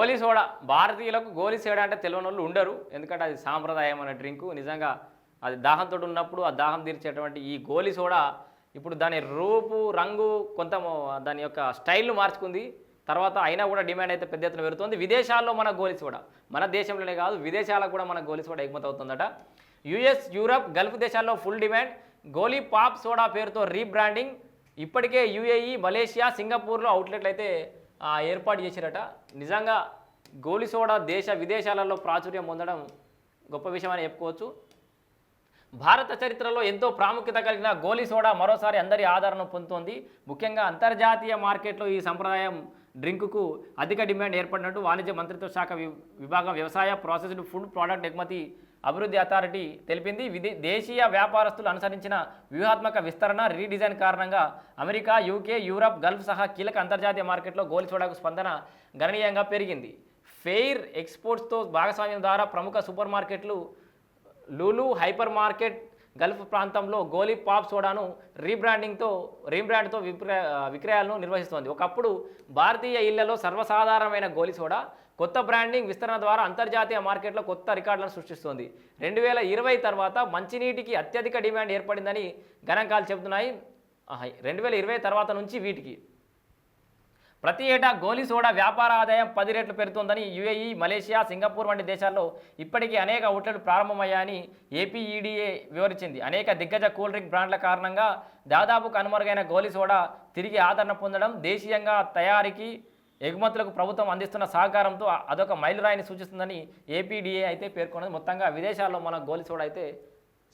గోలీ soda భారతీయులకు గోలీ soda అంటే తెలియని వాళ్ళు ఉండరు. ఎందుకంటే అది సాంప్రదాయం అనే డ్రింకు. నిజంగా అది దాహంతో ఉన్నప్పుడు ఆ దాహం తీర్చేటువంటి ఈ గోలీ సోడా ఇప్పుడు దాని రూపు రంగు కొంత దాని యొక్క స్టైల్ను మార్చుకుంది. తర్వాత అయినా కూడా డిమాండ్ అయితే పెద్ద ఎత్తున పెరుగుతుంది. విదేశాల్లో మన గోలీ సోడా మన దేశంలోనే కాదు విదేశాలకు కూడా మన గోలీ సోడా ఎగుమతి అవుతుందట. యుఎస్ యూరప్ గల్ఫ్ దేశాల్లో ఫుల్ డిమాండ్. గోలీ పాప్ సోడా పేరుతో రీబ్రాండింగ్. ఇప్పటికే యుఏఈ మలేషియా సింగపూర్లో అవుట్లెట్లు అయితే ఏర్పాటు చేశారట. నిజంగా గోలి సోడా దేశ విదేశాలలో ప్రాచుర్యం పొందడం గొప్ప విషయం అని చెప్పుకోవచ్చు. భారత చరిత్రలో ఎంతో ప్రాముఖ్యత కలిగిన గోలీ సోడా మరోసారి అందరి ఆదరణ పొందుతోంది. ముఖ్యంగా అంతర్జాతీయ మార్కెట్లో ఈ సంప్రదాయం డ్రింకుకు అధిక డిమాండ్ ఏర్పడినట్టు వాణిజ్య మంత్రిత్వ శాఖ విభాగం వ్యవసాయ ప్రాసెస్డ్ ఫుడ్ ప్రోడక్ట్ ఎగుమతి అభివృద్ధి అథారిటీ తెలిపింది. విదే దేశీయ వ్యాపారస్తులు అనుసరించిన వ్యూహాత్మక విస్తరణ రీడిజైన్ కారణంగా అమెరికా యూకే యూరప్ గల్ఫ్ సహా కీలక అంతర్జాతీయ మార్కెట్లో గోలు సోడాకు స్పందన గణనీయంగా పెరిగింది. ఫెయిర్ ఎక్స్పోర్ట్స్తో భాగస్వామ్యం ద్వారా ప్రముఖ సూపర్ మార్కెట్లు లూలు హైపర్ మార్కెట్ గల్ఫ్ ప్రాంతంలో గోలీ పాప్ సోడాను రీబ్రాండింగ్తో రీబ్రాండ్తో విక్రయ విక్రయాలను నిర్వహిస్తోంది. ఒకప్పుడు భారతీయ ఇళ్ళలో సర్వసాధారణమైన గోలీ సోడా కొత్త బ్రాండింగ్ విస్తరణ ద్వారా అంతర్జాతీయ మార్కెట్లో కొత్త రికార్డులను సృష్టిస్తోంది. రెండు వేల ఇరవై తర్వాత మంచినీటికి అత్యధిక డిమాండ్ ఏర్పడిందని గణాంకాలు చెబుతున్నాయి. రెండు వేల ఇరవై తర్వాత నుంచి వీటికి. ప్రతి ఏటా గోలీ సోడా వ్యాపార ఆదాయం పది రెట్లు పెరుగుతోందని యుఏఈ మలేషియా సింగపూర్ వంటి దేశాల్లో ఇప్పటికీ అనేక అవుట్లెట్లు ప్రారంభమయ్యాయని ఏపీఈడిఏ వివరించింది. అనేక దిగ్గజ కూల్ డ్రింక్ బ్రాండ్ల కారణంగా దాదాపు కనుమరుగైన గోలీ సోడా తిరిగి ఆదరణ పొందడం దేశీయంగా తయారీకి ఎగుమతులకు ప్రభుత్వం అందిస్తున్న సహకారంతో అదొక మైలురాయిని సూచిస్తుందని ఏపీడీఏ అయితే పేర్కొన్నది. మొత్తంగా విదేశాల్లో మన గోలీ సోడా అయితే